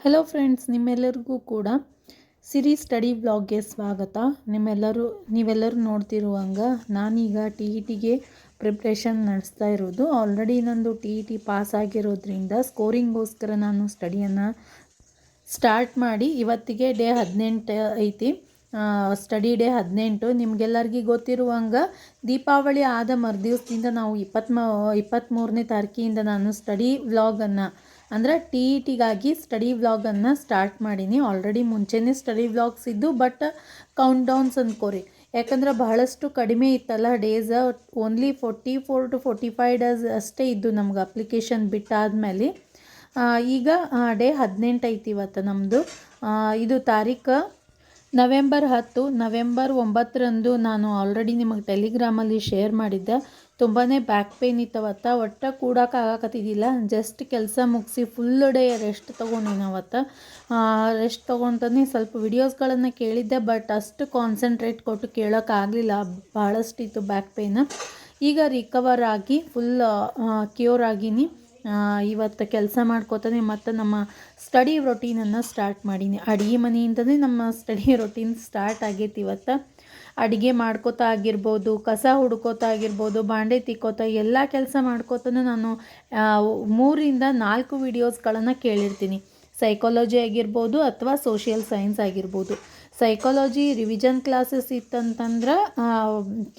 Hello friends ನಿಮ್ಮೆಲ್ಲರಿಗೂ ಕೂಡ ಸಿರಿ study ಬ್ಲಾಗ್ಗೆ ಸ್ವಾಗತ. ನಿಮ್ಮೆಲ್ಲರೂ, ನೀವೆಲ್ಲರೂ ನೋಡ್ತಿರುವಂಗ ನಾನೀಗ ಟಿ ಇ ಟಿಗೆ ಪ್ರಿಪ್ರೇಷನ್ ನಡೆಸ್ತಾ ಇರೋದು. ಆಲ್ರೆಡಿ ನಂದು ಟಿ ಇ ಟಿ ಪಾಸ್ ಆಗಿರೋದ್ರಿಂದ ಸ್ಕೋರಿಂಗೋಸ್ಕರ ನಾನು ಸ್ಟಡಿಯನ್ನು ಸ್ಟಾರ್ಟ್ ಮಾಡಿ ಇವತ್ತಿಗೆ ಡೇ ಹದಿನೆಂಟು ಐತಿ. ಸ್ಟಡಿ ಡೇ ಹದಿನೆಂಟು. ನಿಮಗೆಲ್ಲರಿಗೂ ಗೊತ್ತಿರುವಂಗ ದೀಪಾವಳಿ ಆದ ಮರುದಿವಸದಿಂದ ನಾವು ಇಪ್ಪತ್ಮ ಇಪ್ಪತ್ತ್ಮೂರನೇ ತಾರೀಕಿಯಿಂದ ನಾನು ಸ್ಟಡಿ ವ್ಲಾಗನ್ನು ಅಂದರೆ ಟಿ ಇ ಟಿಗಾಗಿ ಸ್ಟಡಿ ವ್ಲಾಗನ್ನು ಸ್ಟಾರ್ಟ್ ಮಾಡೀನಿ. ಆಲ್ರೆಡಿ ಮುಂಚೆನೇ ಸ್ಟಡಿ ವ್ಲಾಗ್ಸ್ ಇದ್ದು ಬಟ್ ಕೌಂಟ್ ಡೌನ್ಸ್ ಅಂದ್ಕೋರಿ ಯಾಕಂದ್ರೆ ಬಹಳಷ್ಟು ಕಡಿಮೆ ಇತ್ತಲ್ಲ days only forty four to forty five days ಅಷ್ಟೇ ಇದ್ದು ನಮ್ಗೆ ಅಪ್ಲಿಕೇಶನ್ ಬಿಟ್ಟಾದ್ಮೇಲೆ. ಈಗ ಡೇ ಹದಿನೆಂಟು ಐತಿ ಇವತ್ತು ನಮ್ಮದು ಇದು ತಾರೀಕು ನವೆಂಬರ್ ಹತ್ತು, ನವೆಂಬರ್ ಒಂಬತ್ತರಂದು ನಾನು ಆಲ್ರೆಡಿ ನಿಮಗೆ ಟೆಲಿಗ್ರಾಮಲ್ಲಿ ಶೇರ್ ಮಾಡಿದ್ದೆ. ತುಂಬಾ ಬ್ಯಾಕ್ ಪೇನ್ ಇತ್ತವತ್ತ ಒಟ್ಟು ಕೂಡಕ ಆಗಾಕತ್ತಿದ್ದಿಲ್ಲ. ಜಸ್ಟ್ ಕೆಲಸ ಮುಗಿಸಿ ಫುಲ್ ಡೇ ರೆಸ್ಟ್ ತೊಗೊಂಡಿನಿ ಅವತ್ತು. ರೆಸ್ಟ್ ತೊಗೊತಾನೆ ಸ್ವಲ್ಪ ವಿಡಿಯೋಸ್ಗಳನ್ನು ಕೇಳಿದ್ದೆ ಬಟ್ ಅಷ್ಟು ಕಾನ್ಸಂಟ್ರೇಟ್ ಕೊಟ್ಟು ಕೇಳೋಕ್ಕಾಗಲಿಲ್ಲ ಭಾಳಷ್ಟು ಇತ್ತು ಬ್ಯಾಕ್ ಪೇನ್ ಈಗ ರಿಕವರ್ ಆಗಿ ಫುಲ್ ಕ್ಯೂರ್ ಆಗೀನಿ. ಇವತ್ತು ಕೆಲಸ ಮಾಡ್ಕೋತಾನೆ. ಮತ್ತು ನಮ್ಮ ಸ್ಟಡಿ ರೊಟೀನನ್ನು ಸ್ಟಾರ್ಟ್ ಮಾಡೀನಿ. ಅಡುಗೆ ಮನೆಯಿಂದನೇ ನಮ್ಮ ಸ್ಟಡಿ ರೊಟೀನ್ ಸ್ಟಾರ್ಟ್ ಆಗೈತಿ ಇವತ್ತು. ಅಡುಗೆ ಮಾಡ್ಕೋತಾ ಆಗಿರ್ಬೋದು, ಕಸ ಹುಡ್ಕೋತಾ ಆಗಿರ್ಬೋದು, ಬಾಂಡೆ ತಿಕ್ಕೋತಾ ಎಲ್ಲ ಕೆಲಸ ಮಾಡ್ಕೋತಾನೆ ನಾನು ಮೂರಿಂದ ನಾಲ್ಕು ವಿಡಿಯೋಸ್ಗಳನ್ನು ಕೇಳಿರ್ತೀನಿ. ಸೈಕಾಲಜಿ ಆಗಿರ್ಬೋದು ಅಥವಾ ಸೋಷಿಯಲ್ ಸೈನ್ಸ್ ಆಗಿರ್ಬೋದು. ಸೈಕಾಲಜಿ ರಿವಿಜನ್ ಕ್ಲಾಸಸ್ ಇತ್ತಂತಂದ್ರೆ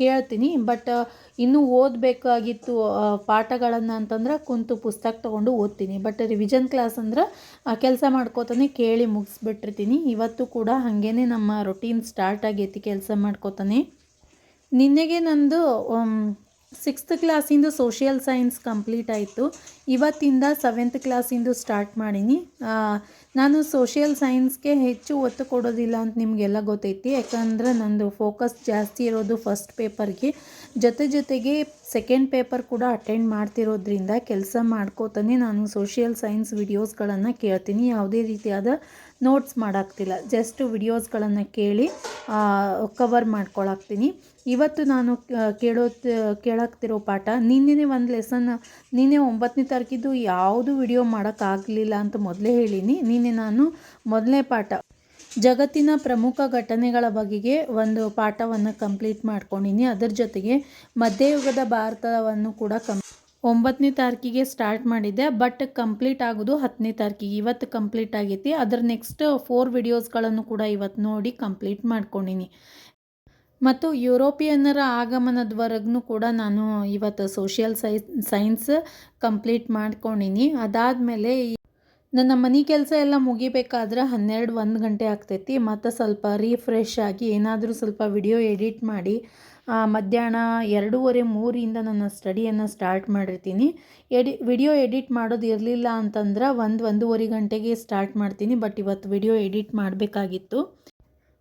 ಕೇಳ್ತೀನಿ. ಬಟ್ ಇನ್ನೂ ಓದಬೇಕಾಗಿತ್ತು ಪಾಠಗಳನ್ನು ಅಂತಂದ್ರೆ ಕುಂತು ಪುಸ್ತಕ ತೊಗೊಂಡು ಓದ್ತೀನಿ. ಬಟ್ ರಿವಿಜನ್ ಕ್ಲಾಸ್ ಅಂದ್ರೆ ಕೆಲಸ ಮಾಡ್ಕೋತಾನೆ ಕೇಳಿ ಮುಗಿಸ್ಬಿಟ್ಟಿರ್ತೀನಿ. ಇವತ್ತು ಕೂಡ ಹಾಗೇ ನಮ್ಮ ರೊಟೀನ್ ಸ್ಟಾರ್ಟ್ ಆಗೈತಿ, ಕೆಲಸ ಮಾಡ್ಕೋತಾನೆ. ನಿನ್ನೆಗೆ ನಂದು ಸಿಕ್ಸ್ತ್ ಕ್ಲಾಸಿಂದು ಸೋಷಿಯಲ್ ಸೈನ್ಸ್ ಕಂಪ್ಲೀಟ್ ಆಯಿತು. ಇವತ್ತಿಂದ ಸೆವೆಂತ್ ಕ್ಲಾಸಿಂದು ಸ್ಟಾರ್ಟ್ ಮಾಡೀನಿ. ನಾನು ಸೋಷಿಯಲ್ ಸೈನ್ಸ್ಗೆ ಹೆಚ್ಚು ಒತ್ತು ಕೊಡೋದಿಲ್ಲ ಅಂತ ನಿಮಗೆಲ್ಲ ಗೊತ್ತೈತಿ. ಯಾಕಂದ್ರೆ ನಂದು ಫೋಕಸ್ ಜಾಸ್ತಿ ಇರೋದು ಫಸ್ಟ್ ಪೇಪರ್ಗೆ ಜೊತೆ ಜೊತೆಗೆ ಸೆಕೆಂಡ್ ಪೇಪರ್ ಕೂಡ ಅಟೆಂಡ್ ಮಾಡ್ತಿರೋದ್ರಿಂದ ಕೆಲಸ ಮಾಡ್ಕೋತಾನೆ. ನಾನು ಸೋಷಿಯಲ್ ಸೈನ್ಸ್ ವಿಡಿಯೋಸ್ಗಳನ್ನು ಕೇಳ್ತೀನಿ. ಯಾವುದೇ ರೀತಿಯಾದ ನೋಟ್ಸ್ ಮಾಡಾಕ್ತಿಲ್ಲ ಜಸ್ಟ್ ವಿಡಿಯೋಸ್ಗಳನ್ನು ಕೇಳಿ ಕವರ್ ಮಾಡ್ಕೊಳಾಕ್ತೀನಿ ಇವತ್ತು ನಾನು ಕೇಳೋ ಕೇಳಾಕ್ತಿರೋ ಪಾಠ ನಿನ್ನೆ ಒಂದು ಲೆಸನ್ ನಿನ್ನೆ ಒಂಬತ್ತನೇ ತಾರೀಕಿದ್ದು ಯಾವುದು ವಿಡಿಯೋ ಮಾಡೋಕ್ಕಾಗಲಿಲ್ಲ ಅಂತ ಮೊದಲೇ ಹೇಳೀನಿ. ನಿನ್ನೆ ನಾನು ಮೊದಲನೇ ಪಾಠ ಜಗತ್ತಿನ ಪ್ರಮುಖ ಘಟನೆಗಳ ಬಗೆಗೆ ಒಂದು ಪಾಠವನ್ನು ಕಂಪ್ಲೀಟ್ ಮಾಡ್ಕೊಂಡಿನಿ. ಅದರ ಜೊತೆಗೆ ಮಧ್ಯಯುಗದ ಭಾರತವನ್ನು ಕೂಡ ಕಂ ಒಂಬತ್ತನೇ ತಾರೀಕಿಗೆ ಸ್ಟಾರ್ಟ್ ಮಾಡಿದ್ದೆ, ಬಟ್ ಕಂಪ್ಲೀಟ್ ಆಗೋದು ಹತ್ತನೇ ತಾರೀಕಿಗೆ. ಇವತ್ತು ಕಂಪ್ಲೀಟ್ ಆಗೈತಿ. ಅದರ ನೆಕ್ಸ್ಟ್ ಫೋರ್ ವಿಡಿಯೋಸ್ಗಳನ್ನು ಕೂಡ ಇವತ್ತು ನೋಡಿ ಕಂಪ್ಲೀಟ್ ಮಾಡ್ಕೊಂಡಿನಿ. ಮತ್ತು ಯುರೋಪಿಯನ್ನರ ಆಗಮನದವರೆಗೂ ಕೂಡ ನಾನು ಇವತ್ತು ಸೋಷಿಯಲ್ ಸೈ ಸೈನ್ಸ್ ಕಂಪ್ಲೀಟ್ ಮಾಡ್ಕೊಂಡಿನಿ. ಅದಾದಮೇಲೆ ನನ್ನ ಮನೆ ಕೆಲಸ ಎಲ್ಲ ಮುಗಿಬೇಕಾದ್ರೆ ಹನ್ನೆರಡು ಒಂದು ಗಂಟೆ ಆಗ್ತೈತಿ. ಮತ್ತು ಸ್ವಲ್ಪ ರೀಫ್ರೆಶ್ ಆಗಿ ಏನಾದರೂ ಸ್ವಲ್ಪ ವಿಡಿಯೋ ಎಡಿಟ್ ಮಾಡಿ ಮಧ್ಯಾಹ್ನ ಎರಡೂವರೆ ಮೂರಿಂದ ನನ್ನ ಸ್ಟಡಿಯನ್ನು ಸ್ಟಾರ್ಟ್ ಮಾಡಿರ್ತೀನಿ. ಎಡಿ ವಿಡಿಯೋ ಎಡಿಟ್ ಮಾಡೋದು ಇರಲಿಲ್ಲ ಅಂತಂದ್ರೆ ಒಂದು ಒಂದೂವರೆ ಗಂಟೆಗೆ ಸ್ಟಾರ್ಟ್ ಮಾಡ್ತೀನಿ ಬಟ್ ಇವತ್ತು ವಿಡಿಯೋ ಎಡಿಟ್ ಮಾಡಬೇಕಾಗಿತ್ತು.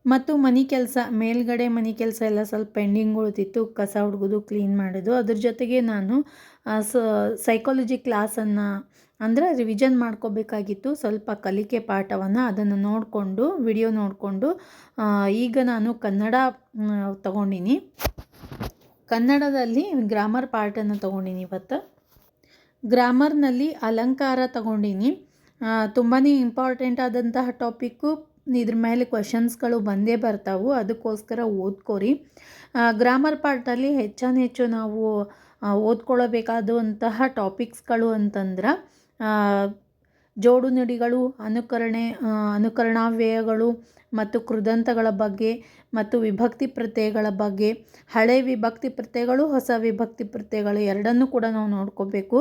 ಮತ್ತು ಮನೆ ಕೆಲಸ, ಮೇಲ್ಗಡೆ ಮನೆ ಕೆಲಸ ಎಲ್ಲ ಸ್ವಲ್ಪ ಪೆಂಡಿಂಗ್ ಉಳಿದಿತ್ತು, ಕಸ ಹುಡುಗೋದು ಕ್ಲೀನ್ ಮಾಡೋದು. ಅದ್ರ ಜೊತೆಗೆ ನಾನು ಸೈಕಾಲಜಿ ಕ್ಲಾಸನ್ನು ಅಂದರೆ ರಿವಿಷನ್ ಮಾಡ್ಕೋಬೇಕಾಗಿತ್ತು. ಸ್ವಲ್ಪ ಕಲಿಕೆ ಪಾಠವನ್ನು ಅದನ್ನು ನೋಡಿಕೊಂಡು ವಿಡಿಯೋ ನೋಡಿಕೊಂಡು ಈಗ ನಾನು ಕನ್ನಡ ತಗೊಂಡಿನಿ. ಕನ್ನಡದಲ್ಲಿ ಗ್ರಾಮರ್ ಪಾರ್ಟನ್ನು ತೊಗೊಂಡಿನಿ ಇವತ್ತು. ಗ್ರಾಮರ್ನಲ್ಲಿ ಅಲಂಕಾರ ತಗೊಂಡಿನಿ. ತುಂಬಾ ಇಂಪಾರ್ಟೆಂಟ್ ಆದಂತಹ ಟಾಪಿಕ್ಕು ಇದ್ರ ಮೇಲೆ ಕ್ವಶನ್ಸ್ಗಳು ಬಂದೇ ಬರ್ತಾವೆ. ಅದಕ್ಕೋಸ್ಕರ ಓದ್ಕೋರಿ. ಗ್ರಾಮರ್ ಪಾರ್ಟಲ್ಲಿ ಹೆಚ್ಚಾನು ಹೆಚ್ಚು ನಾವು ಓದ್ಕೊಳ್ಳಬೇಕಾದಂತಹ ಟಾಪಿಕ್ಸ್ಗಳು ಅಂತಂದ್ರೆ ಜೋಡು ನುಡಿಗಳು, ಅನುಕರಣೆ ಅನುಕರಣಾವ್ಯಯಗಳು ಮತ್ತು ಕೃದಂತಗಳ ಬಗ್ಗೆ ಮತ್ತು ವಿಭಕ್ತಿ ಪ್ರತ್ಯಯಗಳ ಬಗ್ಗೆ, ಹಳೆ ವಿಭಕ್ತಿ ಪ್ರತ್ಯಯಗಳು, ಹೊಸ ವಿಭಕ್ತಿ ಪ್ರತ್ಯಯಗಳು ಎರಡನ್ನೂ ಕೂಡ ನಾವು ನೋಡ್ಕೋಬೇಕು.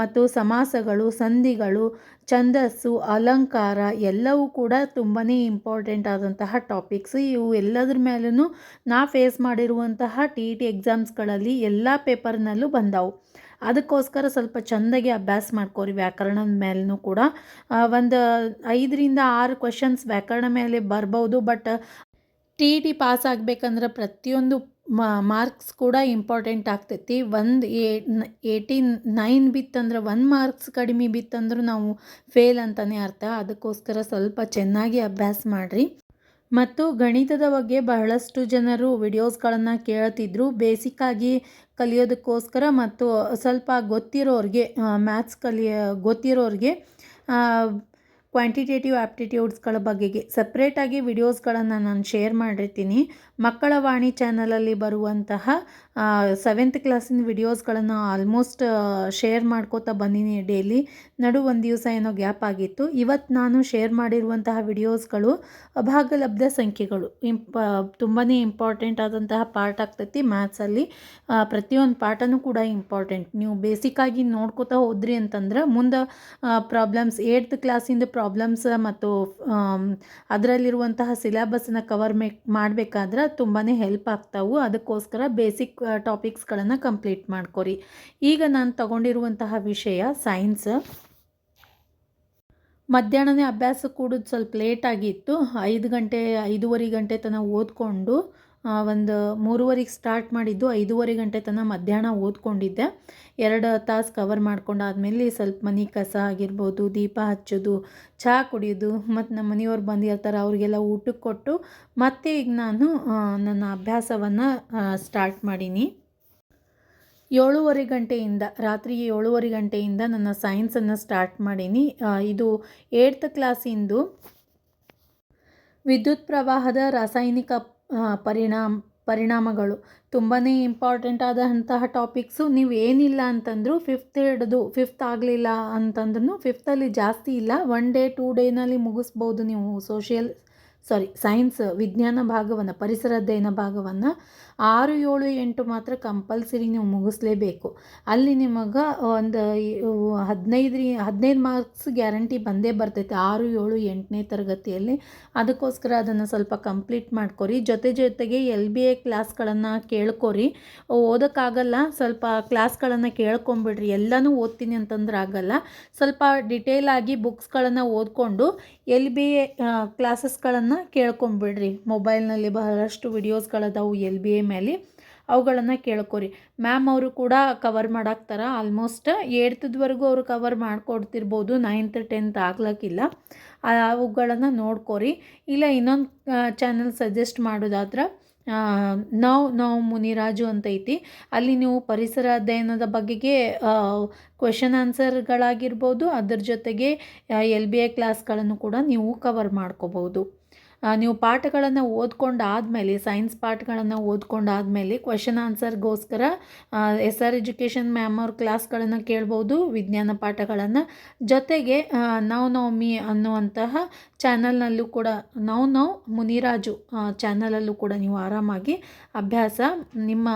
ಮತ್ತು ಸಮಾಸಗಳು, ಸಂಧಿಗಳು, ಛಂದಸ್ಸು, ಅಲಂಕಾರ ಎಲ್ಲವೂ ಕೂಡ ತುಂಬಾ ಇಂಪಾರ್ಟೆಂಟ್ ಆದಂತಹ ಟಾಪಿಕ್ಸ್ ಇವು ಎಲ್ಲದ್ರ ಮೇಲೂ ನಾ ಫೇಸ್ ಮಾಡಿರುವಂತಹ ಟಿ ಇ ಟಿ ಎಕ್ಸಾಮ್ಸ್ಗಳಲ್ಲಿ ಎಲ್ಲ ಪೇಪರ್ನಲ್ಲೂ ಬಂದವು. ಅದಕ್ಕೋಸ್ಕರ ಸ್ವಲ್ಪ ಚೆಂದಾಗಿ ಅಭ್ಯಾಸ ಮಾಡ್ಕೋರಿ ವ್ಯಾಕರಣದ ಮೇಲೂ ಕೂಡ. ಒಂದು ಐದರಿಂದ ಆರು ಕ್ವಶನ್ಸ್ ವ್ಯಾಕರಣ ಮೇಲೆ ಬರ್ಬೋದು but T E T pass ಆಗಬೇಕಂದ್ರೆ ಪ್ರತಿಯೊಂದು ಮಾರ್ಕ್ಸ್ ಕೂಡ ಇಂಪಾರ್ಟೆಂಟ್ ಆಗ್ತೈತಿ. ಒಂದು ಏಯ್ಟೀನ್ ನೈನ್ ಬಿತ್ತಂದ್ರೆ ಒನ್ ಮಾರ್ಕ್ಸ್ ಕಡಿಮೆ ಬಿತ್ತಂದ್ರೆ ನಾವು ಫೇಲ್ ಅಂತಲೇ ಅರ್ಥ. ಅದಕ್ಕೋಸ್ಕರ ಸ್ವಲ್ಪ ಚೆನ್ನಾಗಿ ಅಭ್ಯಾಸ ಮಾಡಿರಿ. ಮತ್ತು ಗಣಿತದ ಬಗ್ಗೆ ಬಹಳಷ್ಟು ಜನರು ವಿಡಿಯೋಸ್ಗಳನ್ನು ಕೇಳ್ತಿದ್ರು. ಬೇಸಿಕ್ಕಾಗಿ ಕಲಿಯೋದಕ್ಕೋಸ್ಕರ ಮತ್ತು ಸ್ವಲ್ಪ ಗೊತ್ತಿರೋರಿಗೆ ಮ್ಯಾಥ್ಸ್ ಕಲಿಯ, ಗೊತ್ತಿರೋರಿಗೆ ಕ್ವಾಂಟಿಟೇಟಿವ್ ಆ್ಯಪ್ಟಿಟ್ಯೂಡ್ಸ್ಗಳ ಬಗೆಗೆ ಸಪ್ರೇಟಾಗಿ ವಿಡಿಯೋಸ್ಗಳನ್ನು ನಾನು ಶೇರ್ ಮಾಡಿರ್ತೀನಿ. ಮಕ್ಕಳ ವಾಣಿ ಚಾನಲಲ್ಲಿ ಬರುವಂತಹ ಸೆವೆಂತ್ ಕ್ಲಾಸಿನ ವಿಡಿಯೋಸ್ಗಳನ್ನು ಆಲ್ಮೋಸ್ಟ್ ಶೇರ್ ಮಾಡ್ಕೋತಾ ಬಂದೀನಿ ಡೈಲಿ ನಡು ಒಂದು ದಿವಸ ಏನೋ ಗ್ಯಾಪ್ ಆಗಿತ್ತು. ಇವತ್ತು ನಾನು ಶೇರ್ ಮಾಡಿರುವಂತಹ ವಿಡಿಯೋಸ್ಗಳು ಅಭಾಗಲಬ್ಧ ಸಂಖ್ಯೆಗಳು. ಇಂಪ ತುಂಬಾ ಇಂಪಾರ್ಟೆಂಟ್ ಆದಂತಹ ಪಾರ್ಟ್ ಆಗ್ತೈತಿ ಮ್ಯಾಥ್ಸಲ್ಲಿ ಪ್ರತಿಯೊಂದು ಪಾಠನೂ ಕೂಡ ಇಂಪಾರ್ಟೆಂಟ್ ನೀವು ಬೇಸಿಕ್ಕಾಗಿ ನೋಡ್ಕೋತಾ ಹೋದ್ರಿ ಅಂತಂದ್ರೆ ಮುಂದೆ ಪ್ರಾಬ್ಲಮ್ಸ್ ಏಯ್ತ್ ಕ್ಲಾಸಿಂದ ಪ್ರಾಬ್ಲಮ್ಸ್ ಮತ್ತು ಅದರಲ್ಲಿರುವಂತಹ ಸಿಲೆಬಸ್ನ ಕವರ್ ಮೇ, ಮಾಡಬೇಕಾದ್ರೆ ತುಂಬಾ ಹೆಲ್ಪ್ ಆಗ್ತಾವು. ಅದಕ್ಕೋಸ್ಕರ ಬೇಸಿಕ್ ಟಾಪಿಕ್ಸ್ಗಳನ್ನು ಕಂಪ್ಲೀಟ್ ಮಾಡ್ಕೊರಿ. ಈಗ ನಾನು ತಗೊಂಡಿರುವಂತಹ ವಿಷಯ ಸೈನ್ಸ್ ಮಧ್ಯಾಹ್ನನೇ ಅಭ್ಯಾಸ ಕೂಡೋದು ಸ್ವಲ್ಪ ಲೇಟ್ ಆಗಿತ್ತು. ಐದು ಗಂಟೆ, ಐದೂವರೆ ಗಂಟೆ ತನಕ ಓದ್ಕೊಂಡು ಒಂದು ಮೂರುವರೆಗೆ ಸ್ಟಾರ್ಟ್ ಮಾಡಿದ್ದು ಐದೂವರೆ ಗಂಟೆ ತನಕ ಮಧ್ಯಾಹ್ನ ಓದ್ಕೊಂಡಿದ್ದೆ. ಎರಡು ತಾಸು ಕವರ್ ಮಾಡ್ಕೊಂಡಾದ್ಮೇಲೆ ಸ್ವಲ್ಪ ಮನೆ ಕಸ ಆಗಿರ್ಬೋದು, ದೀಪ ಹಚ್ಚೋದು ಚಹಾ ಕುಡಿಯೋದು, ಮತ್ತು ನಮ್ಮ ಮನೆಯವ್ರು ಬಂದಿರ್ತಾರೆ, ಅವ್ರಿಗೆಲ್ಲ ಊಟಕ್ಕೆ ಕೊಟ್ಟು ಮತ್ತೆ ಈಗ ನಾನು ನನ್ನ ಅಭ್ಯಾಸವನ್ನು ಸ್ಟಾರ್ಟ್ ಮಾಡೀನಿ. ಏಳುವರೆ ಗಂಟೆಯಿಂದ, ರಾತ್ರಿ ಏಳುವರೆ ಗಂಟೆಯಿಂದ ನನ್ನ ಸೈನ್ಸನ್ನು ಸ್ಟಾರ್ಟ್ ಮಾಡೀನಿ. ಇದು ಏಟ್ತ್ ಕ್ಲಾಸಿಂದು ವಿದ್ಯುತ್ ಪ್ರವಾಹದ ರಾಸಾಯನಿಕ ಪರಿಣಾಮ, ಪರಿಣಾಮಗಳು. ತುಂಬಾ ಇಂಪಾರ್ಟೆಂಟ್ ಆದಂತಹ ಟಾಪಿಕ್ಸು ನೀವು ಏನಿಲ್ಲ ಅಂತಂದರೂ ಫಿಫ್ತ್ ಹಿಡಿದು ಫಿಫ್ತ್ ಆಗಲಿಲ್ಲ ಅಂತಂದ್ರೂ ಫಿಫ್ತಲ್ಲಿ ಜಾಸ್ತಿ ಇಲ್ಲ. ಒನ್ ಡೇ ಟೂ ಡೇನಲ್ಲಿ ಮುಗಿಸ್ಬೋದು ನೀವು ಸೋಷಿಯಲ್ ಸಾರಿ ಸೈನ್ಸ್ ವಿಜ್ಞಾನ ಭಾಗವನ್ನು, ಪರಿಸರ ಅಧ್ಯಯನ ಭಾಗವನ್ನು. ಆರು ಏಳು ಎಂಟು ಮಾತ್ರ ಕಂಪಲ್ಸರಿ ನೀವು ಮುಗಿಸ್ಲೇಬೇಕು. ಅಲ್ಲಿ ನಿಮಗೆ ಒಂದು ಹದಿನೈದು ಹದಿನೈದು ಮಾರ್ಕ್ಸ್ ಗ್ಯಾರಂಟಿ ಬಂದೇ ಬರ್ತೈತೆ ಆರು ಏಳು ಎಂಟನೇ ತರಗತಿಯಲ್ಲಿ. ಅದಕ್ಕೋಸ್ಕರ ಅದನ್ನು ಸ್ವಲ್ಪ ಕಂಪ್ಲೀಟ್ ಮಾಡ್ಕೊರಿ. ಜೊತೆ ಜೊತೆಗೆ ಎಲ್ ಬಿ ಎ ಕ್ಲಾಸ್ಗಳನ್ನು ಕೇಳ್ಕೊರಿ. ಓದೋಕ್ಕಾಗಲ್ಲ, ಸ್ವಲ್ಪ ಕ್ಲಾಸ್ಗಳನ್ನು ಕೇಳ್ಕೊಂಬಿಡ್ರಿ. ಎಲ್ಲನೂ ಓದ್ತೀನಿ ಅಂತಂದ್ರೆ ಆಗಲ್ಲ. ಸ್ವಲ್ಪ ಡಿಟೇಲ್ ಆಗಿ ಬುಕ್ಸ್ಗಳನ್ನು ಓದ್ಕೊಂಡು ಎಲ್ ಬಿ ಎ ಕ್ಲಾಸಸ್ಗಳನ್ನು ಕೇಳ್ಕೊಂಬಿಡ್ರಿ. ಮೊಬೈಲ್ನಲ್ಲಿ ಬಹಳಷ್ಟು ವಿಡಿಯೋಸ್ಗಳದಾವು ಎಲ್ ಬಿ ಎ ಮೇಲೆ ಅವುಗಳನ್ನು ಕೇಳ್ಕೊರಿ. ಮ್ಯಾಮ್ ಅವರು ಕೂಡ ಕವರ್ ಮಾಡಾಕ್ತಾರ ಆಲ್ಮೋಸ್ಟ್ ಏಡ್ತದವರೆಗೂ ಅವರು ಕವರ್ ಮಾಡಿಕೊಡ್ತಿರ್ಬೋದು ನೈನ್ತ್ ಟೆಂತ್ ಆಗ್ಲಕ್ಕಿಲ್ಲ. ಅವುಗಳನ್ನು ನೋಡ್ಕೊರಿ. ಇಲ್ಲ ಇನ್ನೊಂದು ಚಾನಲ್ ಸಜೆಸ್ಟ್ ಮಾಡೋದಾದ್ರೆ ನಾವು ನಾವು ಮುನಿರಾಜು ಅಂತ ಐತಿ. ಅಲ್ಲಿ ನೀವು ಪರಿಸರ ಅಧ್ಯಯನದ ಬಗೆಗೆ ಕ್ವೆಶನ್ ಆನ್ಸರ್ಗಳಾಗಿರ್ಬೋದು ಅದರ ಜೊತೆಗೆ ಎಲ್ ಬಿ ಎ ಕ್ಲಾಸ್ಗಳನ್ನು ಕೂಡ ನೀವು ಕವರ್ ಮಾಡ್ಕೋಬೋದು ನೀವು ಪಾಠಗಳನ್ನು ಓದ್ಕೊಂಡಾದಮೇಲೆ ಸೈನ್ಸ್ ಪಾಠಗಳನ್ನು ಓದ್ಕೊಂಡಾದಮೇಲೆ ಕ್ವೆಶನ್ ಆನ್ಸರ್ಗೋಸ್ಕರ ಎಸ್ ಆರ್ ಎಜುಕೇಷನ್ ಮ್ಯಾಮ್ ಅವ್ರ ಕ್ಲಾಸ್ಗಳನ್ನು ಕೇಳ್ಬೋದು, ವಿಜ್ಞಾನ ಪಾಠಗಳನ್ನು. ಜೊತೆಗೆ ನಾವು ಅನ್ನುವಂತಹ ಚಾನಲ್ನಲ್ಲೂ ಕೂಡ ನಾವು ನಾವು ಮುನಿರಾಜು ಚಾನಲಲ್ಲೂ ಕೂಡ ನೀವು ಆರಾಮಾಗಿ ಅಭ್ಯಾಸ, ನಿಮ್ಮ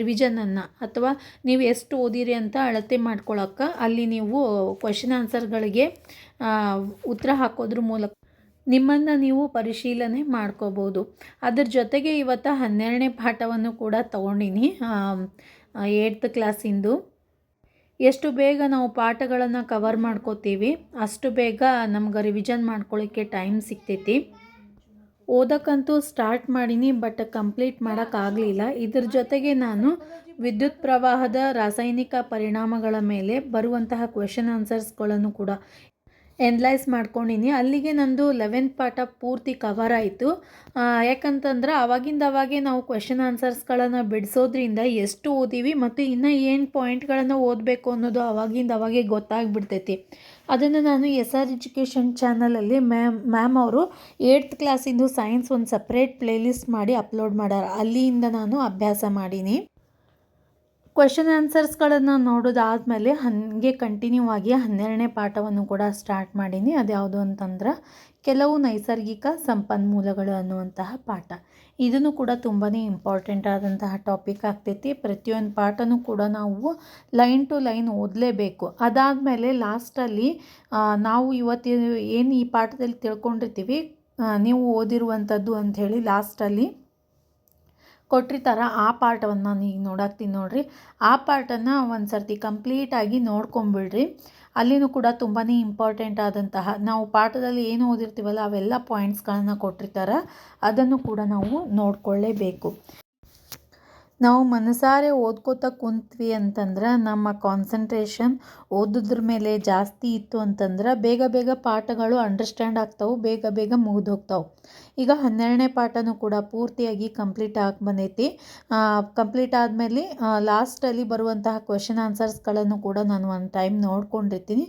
ರಿವಿಷನನ್ನು ಅಥವಾ ನೀವು ಎಷ್ಟು ಓದಿರಿ ಅಂತ ಅಳತೆ ಮಾಡ್ಕೊಳಕ್ಕೆ ಅಲ್ಲಿ ನೀವು ಕ್ವೆಶನ್ ಆನ್ಸರ್ಗಳಿಗೆ ಉತ್ತರ ಹಾಕೋದ್ರ ಮೂಲಕ ನಿಮ್ಮನ್ನು ನೀವು ಪರಿಶೀಲನೆ ಮಾಡ್ಕೋಬೋದು. ಅದರ ಜೊತೆಗೆ ಇವತ್ತು ಹನ್ನೆರಡನೇ ಪಾಠವನ್ನು ಕೂಡ ತೊಗೊಂಡಿನಿ. ಏಟ್ತ್ ಕ್ಲಾಸಿಂದು. ಎಷ್ಟು ಬೇಗ ನಾವು ಪಾಠಗಳನ್ನು ಕವರ್ ಮಾಡ್ಕೋತೀವಿ, ಅಷ್ಟು ಬೇಗ ನಮ್ಗೆ ರಿವಿಷನ್ ಮಾಡ್ಕೊಳ್ಳಿಕ್ಕೆ ಟೈಮ್ ಸಿಗ್ತೈತಿ. ಓದಕ್ಕಂತೂ ಸ್ಟಾರ್ಟ್ ಮಾಡೀನಿ ಬಟ್ ಕಂಪ್ಲೀಟ್ ಮಾಡೋಕ್ಕಾಗಲಿಲ್ಲ ಇದ್ರ ಜೊತೆಗೆ ನಾನು ವಿದ್ಯುತ್ ಪ್ರವಾಹದ ರಾಸಾಯನಿಕ ಪರಿಣಾಮಗಳ ಮೇಲೆ ಬರುವಂತಹ ಕ್ವೆಶನ್ ಆನ್ಸರ್ಸ್ಗಳನ್ನು ಕೂಡ ಎನ್ಲೈಸ್ ಮಾಡ್ಕೊಂಡಿನಿ. ಅಲ್ಲಿಗೆ ನಂದು ಲೆವೆಂತ್ ಪಾಠ ಪೂರ್ತಿ ಕವರ್ ಆಯಿತು. ಯಾಕಂತಂದ್ರೆ ಅವಾಗಿಂದ ಅವಾಗೆ ನಾವು ಕ್ವೆಶನ್ ಆನ್ಸರ್ಸ್ಗಳನ್ನು ಬಿಡಿಸೋದ್ರಿಂದ ಎಷ್ಟು ಓದೀವಿ ಮತ್ತು ಇನ್ನು ಏನು ಪಾಯಿಂಟ್ಗಳನ್ನು ಓದಬೇಕು ಅನ್ನೋದು ಅವಾಗಿಂದ ಅವಾಗೆ ಗೊತ್ತಾಗ್ಬಿಡ್ತೈತಿ. ಅದನ್ನು ನಾನು ಎಸ್ ಆರ್ ಎಜುಕೇಷನ್ ಚಾನಲಲ್ಲಿ ಮ್ಯಾಮ್ ಮ್ಯಾಮ್ ಅವರು ಏಯ್ತ್ ಕ್ಲಾಸಿಂದು ಸೈನ್ಸ್ ಒಂದು ಸಪ್ರೇಟ್ ಪ್ಲೇಲಿಸ್ಟ್ ಮಾಡಿ ಅಪ್ಲೋಡ್ ಮಾಡ್ಯಾರ ಅಲ್ಲಿಯಿಂದ ನಾನು ಅಭ್ಯಾಸ ಮಾಡೀನಿ. ಕ್ವೆಶನ್ ಆನ್ಸರ್ಸ್ಗಳನ್ನು ನೋಡೋದಾದಮೇಲೆ ಹಾಗೆ ಕಂಟಿನ್ಯೂ ಆಗಿ ಹನ್ನೆರಡನೇ ಪಾಠವನ್ನು ಕೂಡ ಸ್ಟಾರ್ಟ್ ಮಾಡೀನಿ. ಅದ್ಯಾವುದು ಅಂತಂದ್ರೆ ಕೆಲವು ನೈಸರ್ಗಿಕ ಸಂಪನ್ಮೂಲಗಳು ಅನ್ನುವಂತಹ ಪಾಠ. ಇದನ್ನು ಕೂಡ ತುಂಬಾ ಇಂಪಾರ್ಟೆಂಟ್ ಆದಂತಹ ಟಾಪಿಕ್ ಆಗ್ತೈತಿ. ಪ್ರತಿಯೊಂದು ಪಾಠನೂ ಕೂಡ ನಾವು ಲೈನ್ ಟು ಲೈನ್ ಓದಲೇಬೇಕು. ಅದಾದಮೇಲೆ ಲಾಸ್ಟಲ್ಲಿ ನಾವು ಇವತ್ತಿನ ಏನು ಈ ಪಾಠದಲ್ಲಿ ತಿಳ್ಕೊಂಡಿರ್ತೀವಿ ನೀವು ಓದಿರುವಂಥದ್ದು ಅಂಥೇಳಿ ಲಾಸ್ಟಲ್ಲಿ ಕೊಟ್ಟಿರ್ತಾರೆ, ಆ ಪಾಠವನ್ನು ನಾನು ಈಗ ನೋಡಾಕ್ತೀನಿ ನೋಡಿರಿ. ಆ ಪಾರ್ಟನ್ನು ಒಂದು ಸರ್ತಿ ಕಂಪ್ಲೀಟಾಗಿ ನೋಡ್ಕೊಂಬಿಡ್ರಿ. ಅಲ್ಲಿನೂ ಕೂಡ ತುಂಬಾ ಇಂಪಾರ್ಟೆಂಟ್ ಆದಂತಹ, ನಾವು ಪಾಠದಲ್ಲಿ ಏನು ಓದಿರ್ತೀವಲ್ಲ, ಅವೆಲ್ಲ ಪಾಯಿಂಟ್ಸ್ಗಳನ್ನು ಕೊಟ್ಟಿರ್ತಾರೆ, ಅದನ್ನು ಕೂಡ ನಾವು ನೋಡಿಕೊಳ್ಳೇಬೇಕು. ನಾವು ಮನಸಾರೆ ಓದ್ಕೋತಾ ಕುಂತ್ವಿ ಅಂತಂದ್ರೆ ನಮ್ಮ ಕಾನ್ಸಂಟ್ರೇಷನ್ ಓದೋದ್ರ ಮೇಲೆ ಜಾಸ್ತಿ ಇತ್ತು ಅಂತಂದ್ರೆ ಬೇಗ ಬೇಗ ಪಾಠಗಳು ಅಂಡರ್ಸ್ಟ್ಯಾಂಡ್ ಆಗ್ತಾವೆ, ಬೇಗ ಬೇಗ ಮುಗಿದು ಹೋಗ್ತಾವೆ. ಈಗ ಹನ್ನೆರಡನೇ ಪಾಠನೂ ಕೂಡ ಪೂರ್ತಿಯಾಗಿ ಕಂಪ್ಲೀಟ್ ಆಗಿ ಬಂದೈತಿ. ಕಂಪ್ಲೀಟ್ ಆದಮೇಲೆ ಲಾಸ್ಟಲ್ಲಿ ಬರುವಂತಹ ಕ್ವೆಶನ್ ಆನ್ಸರ್ಸ್ಗಳನ್ನು ಕೂಡ ನಾನು ಒಂದು ಟೈಮ್ ನೋಡ್ಕೊಂಡಿರ್ತೀನಿ.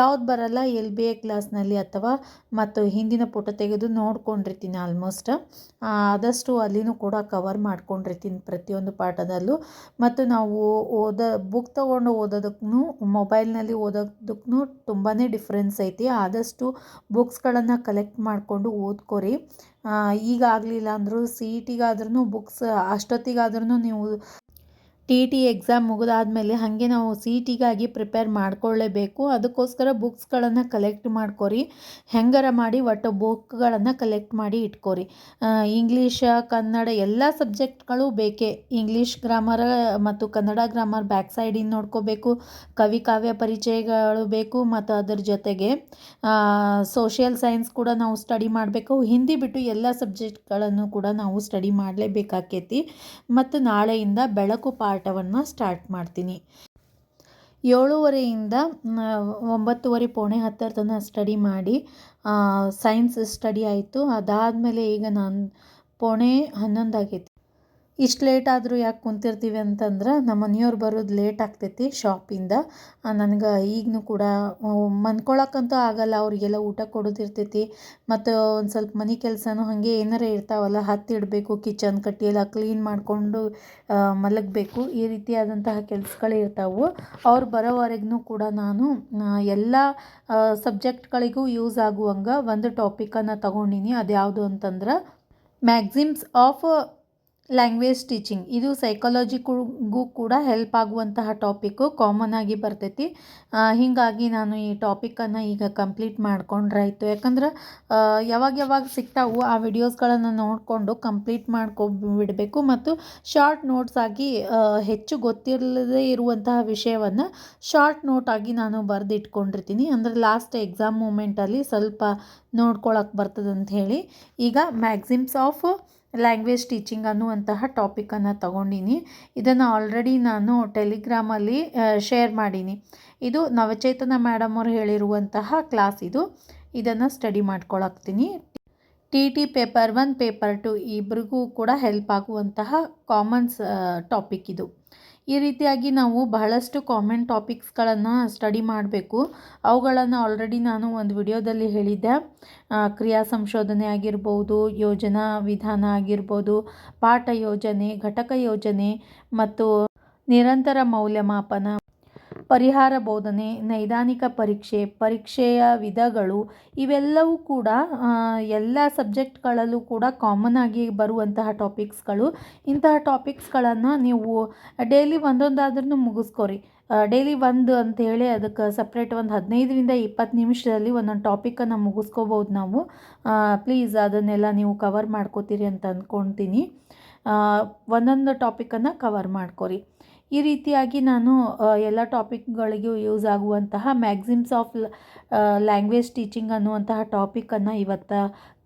ಯಾವ್ದು ಬರಲ್ಲ, ಎಲ್ ಬಿ ಎ ಕ್ಲಾಸ್ನಲ್ಲಿ ಅಥವಾ ಮತ್ತು ಹಿಂದಿನ ಪುಟ ತೆಗೆದು ನೋಡ್ಕೊಂಡಿರ್ತೀನಿ ಆಲ್ಮೋಸ್ಟ್ ಆದಷ್ಟು ಅಲ್ಲಿನೂ ಕೂಡ ಕವರ್ ಮಾಡ್ಕೊಂಡಿರ್ತೀನಿ ಪ್ರತಿಯೊಂದು ಪಾಠದಲ್ಲೂ ಮತ್ತು ನಾವು ಓದ, ಬುಕ್ ತೊಗೊಂಡು ಓದೋದಕ್ಕೂ ಮೊಬೈಲ್ನಲ್ಲಿ ಓದೋದಕ್ಕೂ ತುಂಬಾ ಡಿಫ್ರೆನ್ಸ್ ಐತಿ. ಆದಷ್ಟು ಬುಕ್ಸ್ಗಳನ್ನು ಕಲೆಕ್ಟ್ ಮಾಡಿಕೊಂಡು ಓದ್ಕೊರಿ. ಈಗ ಆಗಲಿಲ್ಲ ಅಂದರೂ ಸಿ ಇ ಟಿಗಾದ್ರೂ ಬುಕ್ಸ್ ಅಷ್ಟೊತ್ತಿಗಾದ್ರೂ ನೀವು ಟಿ ಟಿ ಎಕ್ಸಾಮ್ ಮುಗಿದಾದ್ಮೇಲೆ ಹಾಗೆ ನಾವು ಸಿ ಟಿಗಾಗಿ ಪ್ರಿಪೇರ್ ಮಾಡ್ಕೊಳ್ಳೇಬೇಕು. ಅದಕ್ಕೋಸ್ಕರ ಬುಕ್ಸ್ಗಳನ್ನು ಕಲೆಕ್ಟ್ ಮಾಡ್ಕೊರಿ. ಹೆಂಗಾರ ಮಾಡಿ ಒಟ್ಟು ಬುಕ್ಗಳನ್ನು ಕಲೆಕ್ಟ್ ಮಾಡಿ ಇಟ್ಕೊರಿ. ಇಂಗ್ಲೀಷ ಕನ್ನಡ ಎಲ್ಲ ಸಬ್ಜೆಕ್ಟ್ಗಳು ಬೇಕೇ. ಇಂಗ್ಲೀಷ್ ಗ್ರಾಮರ ಮತ್ತು ಕನ್ನಡ ಗ್ರಾಮರ್ ಬ್ಯಾಕ್ ಸೈಡಿಂದ ನೋಡ್ಕೋಬೇಕು. ಕವಿ ಕಾವ್ಯ ಪರಿಚಯಗಳು ಬೇಕು ಮತ್ತು ಅದರ ಜೊತೆಗೆ ಸೋಷಿಯಲ್ ಸೈನ್ಸ್ ಕೂಡ ನಾವು ಸ್ಟಡಿ ಮಾಡಬೇಕು. ಹಿಂದಿ ಬಿಟ್ಟು ಎಲ್ಲ ಸಬ್ಜೆಕ್ಟ್ಗಳನ್ನು ಕೂಡ ನಾವು ಸ್ಟಡಿ ಮಾಡಲೇಬೇಕಾಕೈತಿ. ಮತ್ತು ನಾಳೆಯಿಂದ ಬೆಳಕು ಪಾಠವನ್ನು ಸ್ಟಾರ್ಟ್ ಮಾಡ್ತೀನಿ. ಏಳುವರೆಯಿಂದ ಒಂಬತ್ತುವರೆ ಪೋಣೆ ಹತ್ತರ ತನಕ ಸ್ಟಡಿ ಮಾಡಿ ಸೈನ್ಸ್ ಸ್ಟಡಿ ಆಯಿತು. ಅದಾದಮೇಲೆ ಈಗ ನಾನು ಪೋಣೆ ಹನ್ನೊಂದು ಆಗೈತಿ ಇಷ್ಟು ಲೇಟ್ ಆದರೂ ಯಾಕೆ ಕುಂತಿರ್ತೀವಿ ಅಂತಂದ್ರೆ ನಮ್ಮ ಮನೆಯವ್ರು ಬರೋದು ಲೇಟ್ ಆಗ್ತೈತಿ ಶಾಪಿಂದ ನನಗೆ ಈಗಲೂ ಕೂಡ ಮನ್ಕೊಳಕ್ಕಂತೂ ಆಗಲ್ಲ, ಅವರಿಗೆಲ್ಲ ಊಟ ಕೊಡೋದಿರ್ತೈತಿ ಮತ್ತು ಒಂದು ಸ್ವಲ್ಪ ಮನೆ ಕೆಲಸನೂ ಹಾಗೆ ಏನಾರ ಇರ್ತಾವಲ್ಲ ಹತ್ತಿಡಬೇಕು ಕಿಚನ್ ಕಟ್ಟಿ ಎಲ್ಲ ಕ್ಲೀನ್ ಮಾಡಿಕೊಂಡು ಮಲಗಬೇಕು. ಈ ರೀತಿಯಾದಂತಹ ಕೆಲಸಗಳು ಇರ್ತಾವೆ. ಅವ್ರು ಬರೋವರೆಗೂ ಕೂಡ ನಾನು ಎಲ್ಲ ಸಬ್ಜೆಕ್ಟ್ಗಳಿಗೂ ಯೂಸ್ ಆಗುವಂಗೆ ಒಂದು ಟಾಪಿಕನ್ನು ತಗೊಂಡಿನಿ. ಅದು ಯಾವುದು ಅಂತಂದ್ರೆ ಮ್ಯಾಗ್ಝಿಮ್ಸ್ ಆಫ್ ಲ್ಯಾಂಗ್ವೇಜ್ ಟೀಚಿಂಗ್ ಇದು ಸೈಕಾಲಜಿಗೂ ಕೂಡ ಹೆಲ್ಪ್ ಆಗುವಂತಹ ಟಾಪಿಕ್ಕು ಕಾಮನ್ ಆಗಿ ಬರ್ತೈತಿ. ಹೀಗಾಗಿ ನಾನು ಈ ಟಾಪಿಕನ್ನು ಈಗ ಕಂಪ್ಲೀಟ್ ಮಾಡ್ಕೊಂಡ್ರಾಯ್ತು. ಯಾಕಂದ್ರೆ ಯಾವಾಗ ಯಾವಾಗ ಸಿಗ್ತಾವು ಆ ವಿಡಿಯೋಸ್ಗಳನ್ನು ನೋಡಿಕೊಂಡು ಕಂಪ್ಲೀಟ್ ಬಿಡಬೇಕು ಮತ್ತು ಶಾರ್ಟ್ ನೋಟ್ಸ್ ಆಗಿ ಹೆಚ್ಚು ಗೊತ್ತಿಲ್ಲದೆ ಇರುವಂತಹ ವಿಷಯವನ್ನು ಶಾರ್ಟ್ ನೋಟ್ ಆಗಿ ನಾನು ಬರೆದಿಟ್ಕೊಂಡಿರ್ತೀನಿ. ಅಂದರೆ ಲಾಸ್ಟ್ ಎಕ್ಸಾಮ್ ಮೂಮೆಂಟಲ್ಲಿ ಸ್ವಲ್ಪ ನೋಡ್ಕೊಳಕ್ಕೆ ಬರ್ತದಂತ ಹೇಳಿ ಈಗ ಮ್ಯಾಗ್ಝಿಮ್ಸ್ ಆಫ್ ಲ್ಯಾಂಗ್ವೇಜ್ ಟೀಚಿಂಗ್ ಅನ್ನುವಂತಹ ಟಾಪಿಕನ್ನು ತಗೊಂಡಿನಿ. ಇದನ್ನು ಆಲ್ರೆಡಿ ನಾನು ಟೆಲಿಗ್ರಾಮಲ್ಲಿ ಶೇರ್ ಮಾಡೀನಿ. ಇದು ನವಚೇತನ ಮೇಡಮ್ ಅವರು ಹೇಳಿರುವಂತಹ ಕ್ಲಾಸ್ ಇದು. ಇದನ್ನು study ಮಾಡ್ಕೊಳಕ್ತೀನಿ. T T paper one paper two ಇಬ್ರಿಗೂ ಕೂಡ ಹೆಲ್ಪ್ ಆಗುವಂತಹ ಕಾಮನ್ಸ್ ಟಾಪಿಕ್ ಇದು. ಈ ರೀತಿಯಾಗಿ ನಾವು ಬಹಳಷ್ಟು ಕಾಮನ್ ಟಾಪಿಕ್ಸ್ಗಳನ್ನು ಸ್ಟಡಿ ಮಾಡಬೇಕು. ಅವುಗಳನ್ನು ಆಲ್ರೆಡಿ ನಾನು ಒಂದು ವಿಡಿಯೋದಲ್ಲಿ ಹೇಳಿದ್ದೆ. ಕ್ರಿಯಾ ಸಂಶೋಧನೆ ಆಗಿರ್ಬೋದು, ಯೋಜನಾ ವಿಧಾನ ಆಗಿರ್ಬೋದು, ಪಾಠ ಯೋಜನೆ, ಘಟಕ ಯೋಜನೆ ಮತ್ತು ನಿರಂತರ ಮೌಲ್ಯಮಾಪನ ಪರಿಹಾರ ಬೋಧನೆ, ನೈದಾನಿಕ ಪರೀಕ್ಷೆ, ಪರೀಕ್ಷೆಯ ವಿಧಗಳು ಇವೆಲ್ಲವೂ ಕೂಡ ಎಲ್ಲ ಸಬ್ಜೆಕ್ಟ್ಗಳಲ್ಲೂ ಕೂಡ ಕಾಮನ್ ಆಗಿ ಬರುವಂತಹ ಟಾಪಿಕ್ಸ್ಗಳು ಇಂತಹ ಟಾಪಿಕ್ಸ್ಗಳನ್ನು ನೀವು ಡೈಲಿ ಒಂದೊಂದಾದ್ರೂ ಮುಗಿಸ್ಕೊರಿ. ಡೈಲಿ ಒಂದು ಅಂತ ಹೇಳಿ ಅದಕ್ಕೆ ಸಪ್ರೇಟ್ ಒಂದು ಹದಿನೈದರಿಂದ ಇಪ್ಪತ್ತು ನಿಮಿಷದಲ್ಲಿ ಒಂದೊಂದು ಟಾಪಿಕನ್ನು ಮುಗಿಸ್ಕೋಬೋದು ನಾವು. ಪ್ಲೀಸ್ ಅದನ್ನೆಲ್ಲ ನೀವು ಕವರ್ ಮಾಡ್ಕೋತೀರಿ ಅಂತ ಅಂದ್ಕೊತೀನಿ ಒಂದೊಂದು ಟಾಪಿಕನ್ನು ಕವರ್ ಮಾಡ್ಕೊರಿ. ಈ ರೀತಿಯಾಗಿ ನಾನು ಎಲ್ಲ ಟಾಪಿಕ್ಗಳಿಗೂ ಯೂಸ್ ಆಗುವಂತಹ ಮ್ಯಾಗ್ಝಿಮ್ಸ್ ಆಫ್ ಲ್ಯಾಂಗ್ವೇಜ್ ಟೀಚಿಂಗ್ ಅನ್ನುವಂತಹ ಟಾಪಿಕನ್ನು ಇವತ್ತು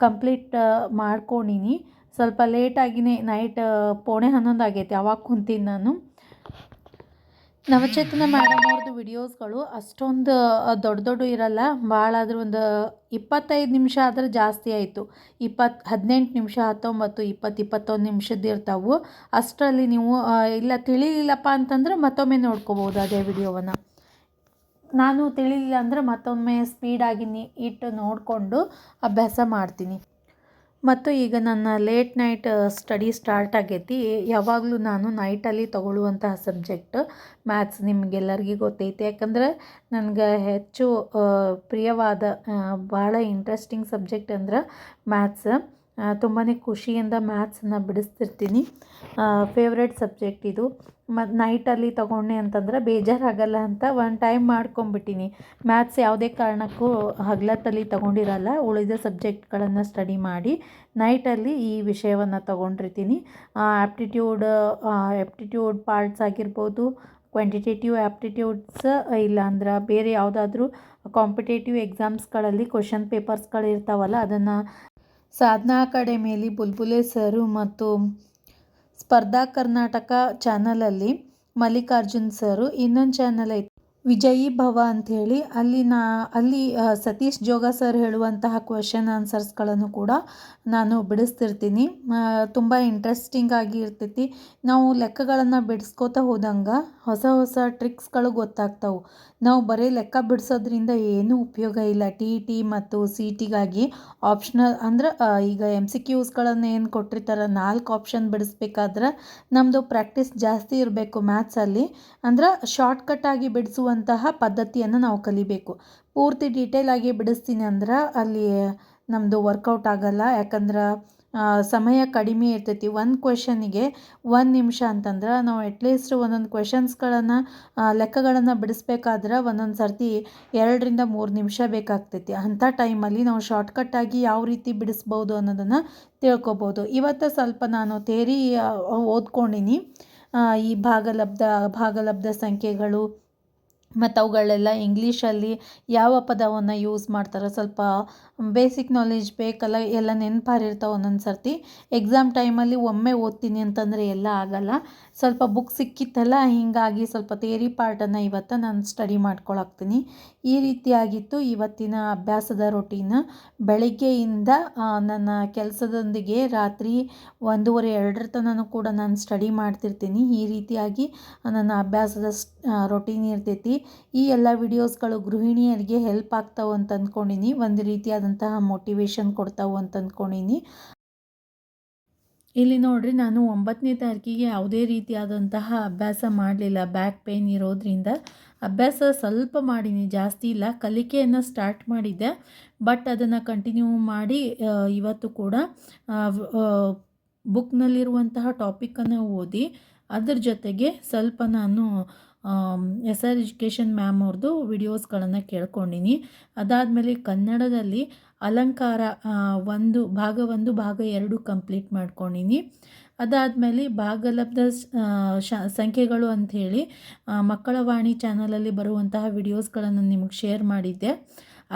ಕಂಪ್ಲೀಟ್ ಮಾಡ್ಕೊಂಡಿನಿ. ಸ್ವಲ್ಪ ಲೇಟಾಗಿನೇ ನೈಟ್ ಪೋಣೆ ಹನ್ನೊಂದು ಆಗೈತೆ, ಅವಾಗ ಕುಂತೀನಿ ನಾನು. ನವಚೇತನ ಮೇಡಮ್ ಅವ್ರದ್ದು ವಿಡಿಯೋಸ್ಗಳು ಅಷ್ಟೊಂದು ದೊಡ್ಡ ದೊಡ್ಡ ಇರಲ್ಲ. ಭಾಳ ಆದ್ರೆ ಒಂದು ಇಪ್ಪತ್ತೈದು ನಿಮಿಷ ಆದ್ರೆ ಜಾಸ್ತಿ ಆಯಿತು. ಇಪ್ಪತ್ತು ಹದಿನೆಂಟು ನಿಮಿಷ, ಹತ್ತೊಂಬತ್ತು ಇಪ್ಪತ್ತು ಇಪ್ಪತ್ತೊಂದು ನಿಮಿಷದ್ದು ಇರ್ತಾವೆ. ಅಷ್ಟರಲ್ಲಿ ನೀವು ಇಲ್ಲ ತಿಳಿಲಿಲ್ಲಪ್ಪ ಅಂತಂದ್ರೆ ಮತ್ತೊಮ್ಮೆ ನೋಡ್ಕೋಬೋದು ಅದೇ ವಿಡಿಯೋವನ್ನು. ನಾನು ತಿಳಿಲಿಲ್ಲ ಅಂದರೆ ಮತ್ತೊಮ್ಮೆ ಸ್ಪೀಡಾಗಿ ನೀ, ಇಟ್ಟು ನೋಡಿಕೊಂಡು ಅಭ್ಯಾಸ ಮಾಡ್ತೀನಿ. ಮತ್ತು ಈಗ ನನ್ನ ಲೇಟ್ ನೈಟ್ ಸ್ಟಡಿ ಸ್ಟಾರ್ಟ್ ಆಗೈತಿ. ಯಾವಾಗಲೂ ನಾನು ನೈಟಲ್ಲಿ ತಗೊಳ್ಳುವಂತಹ ಸಬ್ಜೆಕ್ಟ್ ಮ್ಯಾಥ್ಸ್ ನಿಮಗೆಲ್ಲರಿಗೂ ಗೊತ್ತೈತೆ. ಯಾಕಂದ್ರೆ ನನಗೆ ಹೆಚ್ಚು ಪ್ರಿಯವಾದ ಭಾಳ ಇಂಟ್ರೆಸ್ಟಿಂಗ್ ಸಬ್ಜೆಕ್ಟ್ ಅಂದ್ರೆ ಮ್ಯಾಥ್ಸ್ ತುಂಬಾ ಖುಷಿಯಿಂದ ಮ್ಯಾಥ್ಸನ್ನು ಬಿಡಿಸ್ತಿರ್ತೀನಿ. ಫೇವ್ರೆಟ್ ಸಬ್ಜೆಕ್ಟ್ ಇದು. ಮತ್ತು ನೈಟಲ್ಲಿ ತೊಗೊಂಡೆ ಅಂತಂದ್ರೆ ಬೇಜಾರಾಗಲ್ಲ ಅಂತ ಒನ್ ಟೈಮ್ ಮಾಡ್ಕೊಂಬಿಟ್ಟಿನಿ ಮ್ಯಾಥ್ಸ್ ಯಾವುದೇ ಕಾರಣಕ್ಕೂ ಹಗಲತ್ತಲ್ಲಿ ತೊಗೊಂಡಿರಲ್ಲ, ಉಳಿದ ಸಬ್ಜೆಕ್ಟ್ಗಳನ್ನು ಸ್ಟಡಿ ಮಾಡಿ ನೈಟಲ್ಲಿ ಈ ವಿಷಯವನ್ನು ತೊಗೊಂಡಿರ್ತೀನಿ. ಆ್ಯಪ್ಟಿಟ್ಯೂಡ್ ಆ್ಯಪ್ಟಿಟ್ಯೂಡ್ ಪಾರ್ಟ್ಸ್ ಆಗಿರ್ಬೋದು ಕ್ವಾಂಟಿಟೇಟಿವ್ ಆ್ಯಪ್ಟಿಟ್ಯೂಡ್ಸ್ ಇಲ್ಲಾಂದ್ರೆ ಬೇರೆ ಯಾವುದಾದ್ರೂ ಕಾಂಪಿಟೇಟಿವ್ ಎಕ್ಸಾಮ್ಸ್ಗಳಲ್ಲಿ ಕ್ವಶನ್ ಪೇಪರ್ಸ್ಗಳು ಇರ್ತಾವಲ್ಲ ಅದನ್ನು ಸಾಧನಾ ಅಕಾಡೆಮಿಯಲ್ಲಿ ಬುಲ್ಬುಲೆ ಸರು ಮತ್ತು ಸ್ಪರ್ಧಾ ಕರ್ನಾಟಕ ಚಾನಲಲ್ಲಿ ಮಲ್ಲಿಕಾರ್ಜುನ್ ಸರು ಇನ್ನೊಂದು ಚಾನಲ್ ಐತಿ. ವಿಜಯೀ ಭವ ಅಂಥೇಳಿ, ಅಲ್ಲಿ ನಾ, ಅಲ್ಲಿ ಸತೀಶ್ ಜೋಗ ಸರ್ ಹೇಳುವಂತಹ ಕ್ವೆಶನ್ ಆನ್ಸರ್ಸ್ಗಳನ್ನು ಕೂಡ ನಾನು ಬಿಡಿಸ್ತಿರ್ತೀನಿ. ತುಂಬ ಇಂಟ್ರೆಸ್ಟಿಂಗ್ ಆಗಿ ಇರ್ತೈತಿ. ನಾವು ಲೆಕ್ಕಗಳನ್ನು ಬಿಡಿಸ್ಕೋತಾ ಹೋದಂಗೆ ಹೊಸ ಹೊಸ ಟ್ರಿಕ್ಸ್ಗಳು ಗೊತ್ತಾಗ್ತವೆ. ನಾವು ಬರೀ ಲೆಕ್ಕ ಬಿಡಿಸೋದ್ರಿಂದ ಏನೂ ಉಪಯೋಗ ಇಲ್ಲ. ಟಿ ಟಿ ಮತ್ತು ಸಿ ಟಿಗಾಗಿ ಆಪ್ಷನಲ್ ಅಂದ್ರೆ ಈಗ ಎಂ ಸಿ ಕ್ಯೂಸ್ಗಳನ್ನು ಏನು ಕೊಟ್ಟಿರ್ತಾರೆ, ನಾಲ್ಕು ಆಪ್ಷನ್ ಬಿಡಿಸ್ಬೇಕಾದ್ರೆ ನಮ್ಮದು ಪ್ರಾಕ್ಟೀಸ್ ಜಾಸ್ತಿ ಇರಬೇಕು ಮ್ಯಾಥ್ಸಲ್ಲಿ ಅಂದ್ರೆ ಶಾರ್ಟ್ಕಟ್ ಆಗಿ ಬಿಡಿಸುವಂತಹ ಪದ್ಧತಿಯನ್ನು ನಾವು ಕಲಿಬೇಕು. ಪೂರ್ತಿ ಡೀಟೇಲ್ ಆಗಿ ಬಿಡಿಸ್ತೀನಿ ಅಂದ್ರೆ ಅಲ್ಲಿ ನಮ್ಮದು ವರ್ಕೌಟ್ ಆಗಲ್ಲ. ಯಾಕಂದ್ರೆ ಸಮಯ ಕಡಿಮೆ ಇರ್ತೈತಿ. ಒಂದು ಕ್ವೆಶನಿಗೆ ಒಂದು ನಿಮಿಷ ಅಂತಂದ್ರೆ ನಾವು ಅಟ್ಲೀಸ್ಟ್ ಒಂದೊಂದು ಕ್ವೆಶನ್ಸ್ಗಳನ್ನು ಲೆಕ್ಕಗಳನ್ನು ಬಿಡಿಸ್ಬೇಕಾದ್ರೆ ಒಂದೊಂದು ಸರ್ತಿ ಎರಡರಿಂದ ಮೂರು ನಿಮಿಷ ಬೇಕಾಗ್ತೈತಿ. ಅಂಥ ಟೈಮಲ್ಲಿ ನಾವು ಶಾರ್ಟ್ಕಟ್ಟಾಗಿ ಯಾವ ರೀತಿ ಬಿಡಿಸ್ಬೋದು ಅನ್ನೋದನ್ನು ತಿಳ್ಕೊಬೋದು. ಇವತ್ತು ಸ್ವಲ್ಪ ನಾನು ತೇರಿ ಓದ್ಕೊಂಡಿನಿ. ಈ ಭಾಗಲಬ್ಧ ಭಾಗಲಬ್ಧ ಸಂಖ್ಯೆಗಳು ಮತ್ತು ಅವುಗಳೆಲ್ಲ ಇಂಗ್ಲೀಷಲ್ಲಿ ಯಾವ ಪದವನ್ನು ಯೂಸ್ ಮಾಡ್ತಾರೆ ಸ್ವಲ್ಪ ಬೇಸಿಕ್ ನಾಲೆಜ್ ಬೇಕಲ್ಲ, ಎಲ್ಲ ನೆನಪಾರಿರ್ತಾವೆ ಒಂದೊಂದು ಸರ್ತಿ. ಎಕ್ಸಾಮ್ ಟೈಮಲ್ಲಿ ಒಮ್ಮೆ ಓದ್ತೀನಿ ಅಂತಂದರೆ ಎಲ್ಲ ಆಗಲ್ಲ. ಸ್ವಲ್ಪ ಬುಕ್ ಸಿಕ್ಕಿತ್ತಲ್ಲ, ಹೀಗಾಗಿ ಸ್ವಲ್ಪ ಥಿಯರಿ ಪಾರ್ಟನ್ನು ಇವತ್ತು ನಾನು ಸ್ಟಡಿ ಮಾಡ್ಕೊಳಕ್ತೀನಿ ಈ ರೀತಿಯಾಗಿತ್ತು ಇವತ್ತಿನ ಅಭ್ಯಾಸದ ರೊಟೀನ್ ಬೆಳಗ್ಗೆಯಿಂದ ನನ್ನ ಕೆಲಸದೊಂದಿಗೆ ರಾತ್ರಿ ಒಂದೂವರೆ ಎರಡರ ತನಕ ಕೂಡ ನಾನು ಸ್ಟಡಿ ಮಾಡ್ತಿರ್ತೀನಿ. ಈ ರೀತಿಯಾಗಿ ನನ್ನ ಅಭ್ಯಾಸದ ರೊಟೀನ್ ಇರ್ತೈತಿ. ಈ ಎಲ್ಲ ವಿಡಿಯೋಸ್ಗಳು ಗೃಹಿಣಿಯರಿಗೆ ಹೆಲ್ಪ್ ಆಗ್ತಾವೆ ಅಂತ ಅಂದ್ಕೊಂಡಿನಿ ಒಂದು ರೀತಿಯಾದಂತಹ ಮೋಟಿವೇಶನ್ ಕೊಡ್ತಾವು ಅಂತ ಅಂದ್ಕೊಂಡಿನಿ. ಇಲ್ಲಿ ನೋಡಿರಿ ನಾನು ಒಂಬತ್ತನೇ ತಾರೀಕಿಗೆ ಯಾವುದೇ ರೀತಿಯಾದಂತಹ ಅಭ್ಯಾಸ ಮಾಡಲಿಲ್ಲ ಬ್ಯಾಕ್ ಪೇಯ್ನ್ ಇರೋದ್ರಿಂದ. ಅಭ್ಯಾಸ ಸ್ವಲ್ಪ ಮಾಡೀನಿ, ಜಾಸ್ತಿ ಇಲ್ಲ, ಕಲಿಕೆಯನ್ನು ಸ್ಟಾರ್ಟ್ ಮಾಡಿದ್ದೆ. ಬಟ್ ಅದನ್ನು ಕಂಟಿನ್ಯೂ ಮಾಡಿ ಇವತ್ತು ಕೂಡ ಬುಕ್ನಲ್ಲಿರುವಂತಹ ಟಾಪಿಕನ್ನು ಓದಿ, ಅದರ ಜೊತೆಗೆ ಸ್ವಲ್ಪ ನಾನು ಎಸ್ ಆರ್ ಎಜುಕೇಷನ್ ಮ್ಯಾಮ್ ಅವ್ರದ್ದು ವಿಡಿಯೋಸ್ಗಳನ್ನು ಕೇಳ್ಕೊಂಡಿನಿ. ಅದಾದಮೇಲೆ ಕನ್ನಡದಲ್ಲಿ ಅಲಂಕಾರ ಒಂದು, ಭಾಗ ಒಂದು, ಭಾಗ ಎರಡು ಕಂಪ್ಲೀಟ್ ಮಾಡ್ಕೊಂಡಿನಿ. ಅದಾದಮೇಲೆ ಭಾಗಲಬ್ಧ ಸಂಖ್ಯೆಗಳು ಅಂಥೇಳಿ ಮಕ್ಕಳ ವಾಣಿ ಚಾನಲಲ್ಲಿ ಬರುವಂತಹ ವಿಡಿಯೋಸ್ಗಳನ್ನು ನಿಮಗೆ ಶೇರ್ ಮಾಡಿದ್ದೆ.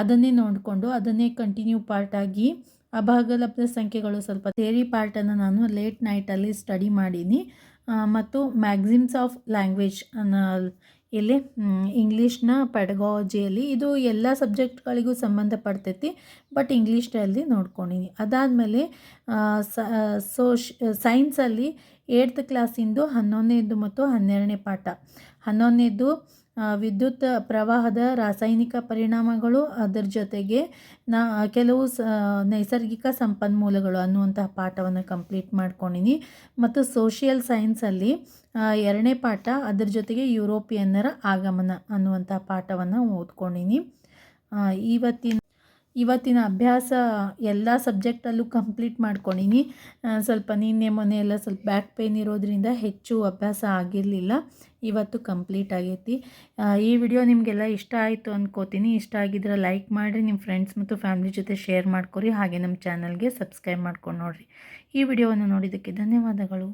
ಅದನ್ನೇ ನೋಡಿಕೊಂಡು ಅದನ್ನೇ ಕಂಟಿನ್ಯೂ ಪಾರ್ಟಾಗಿ ಆ ಭಾಗಲಬ್ಧ ಸಂಖ್ಯೆಗಳು ಸ್ವಲ್ಪ ಥೇರಿ ಪಾರ್ಟನ್ನು ನಾನು ಲೇಟ್ ನೈಟಲ್ಲಿ ಸ್ಟಡಿ ಮಾಡೀನಿ. ಮತ್ತು ಮ್ಯಾಗ್ಝಿಮ್ಸ್ ಆಫ್ ಲ್ಯಾಂಗ್ವೇಜ್ ಅನ್ನ ಇಲ್ಲಿ ಇಂಗ್ಲೀಷ್ನ ಪೆಡಗಾಲಜಿಯಲ್ಲಿ ಇದು ಎಲ್ಲ ಸಬ್ಜೆಕ್ಟ್ಗಳಿಗೂ ಸಂಬಂಧಪಡ್ತೈತಿ ಬಟ್ ಇಂಗ್ಲೀಷಲ್ಲಿ ನೋಡ್ಕೊಂಡಿನಿ. ಅದಾದಮೇಲೆ ಸೋಶ್ ಸೈನ್ಸಲ್ಲಿ ಏಟ್ತ್ ಕ್ಲಾಸಿಂದು ಹನ್ನೊಂದನೇದು ಮತ್ತು ಹನ್ನೆರಡನೇ ಪಾಠ. ಹನ್ನೊಂದನೇದು ವಿದ್ಯುತ್ ಪ್ರವಾಹದ ರಾಸಾಯನಿಕ ಪರಿಣಾಮಗಳು ಅದರ ಜೊತೆಗೆ ನಾ, ಕೆಲವು ಸ, ನೈಸರ್ಗಿಕ ಸಂಪನ್ಮೂಲಗಳು ಅನ್ನುವಂತಹ ಪಾಠವನ್ನು ಕಂಪ್ಲೀಟ್ ಮಾಡ್ಕೊಂಡಿನಿ. ಮತ್ತು ಸೋಷಿಯಲ್ ಸೈನ್ಸಲ್ಲಿ ಎರಡನೇ ಪಾಠ ಅದರ ಜೊತೆಗೆ ಯುರೋಪಿಯನ್ನರ ಆಗಮನ ಅನ್ನುವಂಥ ಪಾಠವನ್ನು ಓದ್ಕೊಂಡಿನಿ. ಇವತ್ತಿನ ಇವತ್ತಿನ ಅಭ್ಯಾಸ ಎಲ್ಲ ಸಬ್ಜೆಕ್ಟಲ್ಲೂ ಕಂಪ್ಲೀಟ್ ಮಾಡ್ಕೊಂಡಿನಿ. ಸ್ವಲ್ಪ ನಿನ್ನೆ ಮೊನ್ನೆ ಎಲ್ಲ ಸ್ವಲ್ಪ ಬ್ಯಾಕ್ ಪೇಯ್ನ್ ಇರೋದ್ರಿಂದ ಹೆಚ್ಚು ಅಭ್ಯಾಸ ಆಗಿರಲಿಲ್ಲ. ಇವತ್ತು ಕಂಪ್ಲೀಟ್ ಆಗೈತಿ. ಈ ವಿಡಿಯೋ ನಿಮಗೆಲ್ಲ ಇಷ್ಟ ಆಯಿತು ಅಂದ್ಕೋತೀನಿ ಇಷ್ಟ ಆಗಿದ್ರೆ ಲೈಕ್ ಮಾಡಿರಿ ನಿಮ್ಮ ಫ್ರೆಂಡ್ಸ್ ಮತ್ತು ಫ್ಯಾಮಿಲಿ ಜೊತೆ ಶೇರ್ ಮಾಡ್ಕೊರಿ. ಹಾಗೆ ನಮ್ಮ ಚಾನಲ್ಗೆ ಸಬ್ಸ್ಕ್ರೈಬ್ ಮಾಡ್ಕೊಂಡು ನೋಡಿರಿ. ಈ ವಿಡಿಯೋವನ್ನು ನೋಡಿದ್ದಕ್ಕೆ ಧನ್ಯವಾದಗಳು.